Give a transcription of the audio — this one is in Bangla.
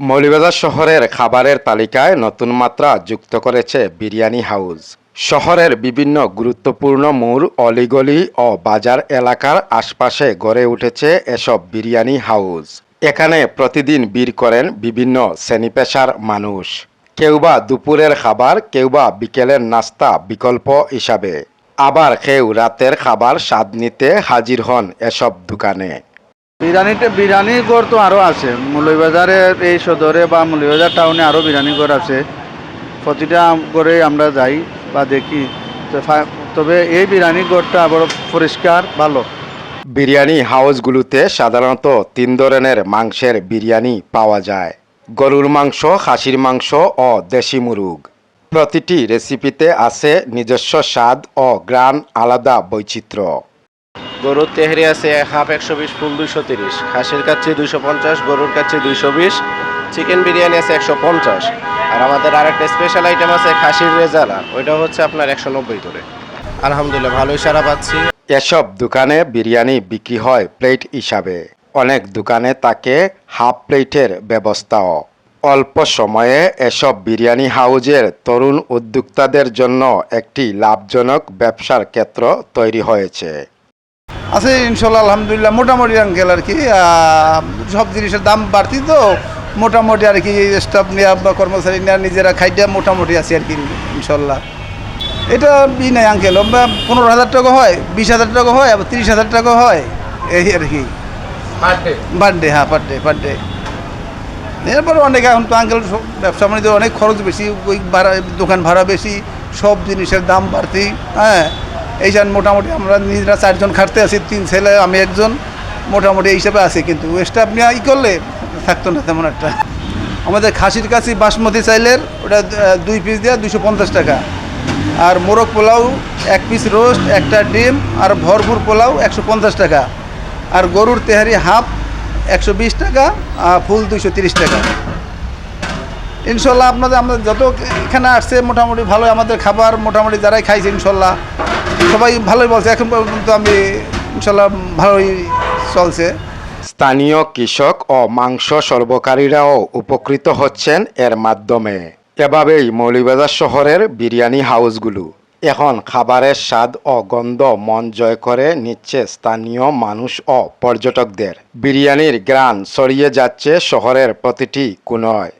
মৌলভীবাজার শহরের খাবারের তালিকায় নতুন মাত্রা যুক্ত করেছে বিরিয়ানি হাউস। শহরের বিভিন্ন গুরুত্বপূর্ণ মূল অলিগলি ও বাজার এলাকার আশপাশে গড়ে উঠেছে এসব বিরিয়ানি হাউস। এখানে প্রতিদিন বীর করেন বিভিন্ন শ্রেণি পেশার মানুষ। কেউ বা দুপুরের খাবার, কেউ বা বিকেলের নাস্তা বিকল্প হিসাবে। আবার কেউ রাতের খাবার স্বাদ নিতে হাজির হন এসব দোকানে। বিরিয়ানিতে বিরিয়ানি ঘর তো আরও আছে। মৌলভীবাজারের এই সদরে বা মৌলভীবাজার টাউনে আরও বিরিয়ানি ঘর আছে। প্রতিটা করে আমরা যাই বা দেখি। তবে এই বিরিয়ানি ঘরটা বড় পরিষ্কার, ভালো। বিরিয়ানি হাউসগুলোতে সাধারণত তিন ধরনের মাংসের বিরিয়ানি পাওয়া যায়। গরুর মাংস, খাসির মাংস ও দেশি মুরগ। প্রতিটি রেসিপিতে আছে নিজস্ব স্বাদ ও গ্রান আলাদা বৈচিত্র্য। গরুর তেহরি আছে হাফ একশো বিশ, ফুল দুইশো তিরিশ। খাসির কাছে দুইশো পঞ্চাশ, গরুর কাছে দুইশো বিশ, চিকেন বিরিয়ানি আছে একশো পঞ্চাশ। আর আমাদের আরেকটা স্পেশাল আইটেম আছে খাসির রেজালা, ওইটা হচ্ছে আপনার একশো নব্বই করে। আলহামদুলিল্লাহ, ভালোই সারা পাচ্ছি। এসব দোকানে বিরিয়ানি বিক্রি হয় প্লেট হিসাবে। অনেক দোকানে তাকে হাফ প্লেটের ব্যবস্থাও। অল্প সময়ে এসব বিরিয়ানি হাউজের তরুণ উদ্যোক্তাদের জন্য একটি লাভজনক ব্যবসার ক্ষেত্র তৈরি হয়েছে। আছে ইনশাল্লাহ আলহামদুলিল্লাহ মোটামুটি আঙ্কেল আর কি সব জিনিসের দাম বাড়তি তো মোটামুটি আর কি স্টাফ নেওয়া বা কর্মচারী নেওয়া নিজেরা খাইটা মোটামুটি আছে আর কি ইনশাল্লাহ। এটা ই নাই আঙ্কেল পনেরো হাজার টাকা হয় বিশ হাজার টাকা হয় আবার তিরিশ হাজার টাকা হয় এই আর কি। পার ডে হ্যাঁ পার ডে পার ডে এরপরে অনেক এখন তো আঙ্কেল সব ব্যবসা বাণিজ্য অনেক খরচ বেশি ওই ভাড়া দোকান ভাড়া বেশি সব জিনিসের দাম বাড়তি হ্যাঁ। এই জন্য মোটামুটি আমরা নিজেরা চারজন খাটতে আছি, তিন ছেলে, আমি একজন, মোটামুটি এই হিসাবে আছি, কিন্তু স্টাফ নিয়ে ই করলে থাকতো না তেমন একটা। আমাদের খাসির কাছে বাসমতি চাইলের, ওটা দুই পিস দেওয়া দুশো পঞ্চাশ টাকা। আর মোরগ পোলাও, এক পিস রোস্ট একটা ডিম, আর ভরপুর পোলাও একশো পঞ্চাশ টাকা। আর গরুর তেহারি হাফ একশো বিশ টাকা ফুল দুইশো তিরিশ টাকা। ইনশাল্লাহ আপনাদের, আমাদের যত এখানে আসছে, মোটামুটি ভালো আমাদের খাবার মোটামুটি যারাই খাইছে ইনশাল্লাহ। সবাই ভালোই বলছে, এখন পর্যন্ত আমি ইনশাল্লাহ ভালোই চলছে। স্থানীয় কৃষক ও মাংস সর্বকারীরাও উপকৃত হচ্ছেন এর মাধ্যমে। এভাবেই মৌলভীবাজার শহরের বিরিয়ানি হাউসগুলো এখন খাবারের স্বাদ ও গন্ধ মন জয় করে নিচ্ছে স্থানীয় মানুষ ও পর্যটকদের। বিরিয়ানির গ্রান ছড়িয়ে যাচ্ছে শহরের প্রতিটি কোণয়।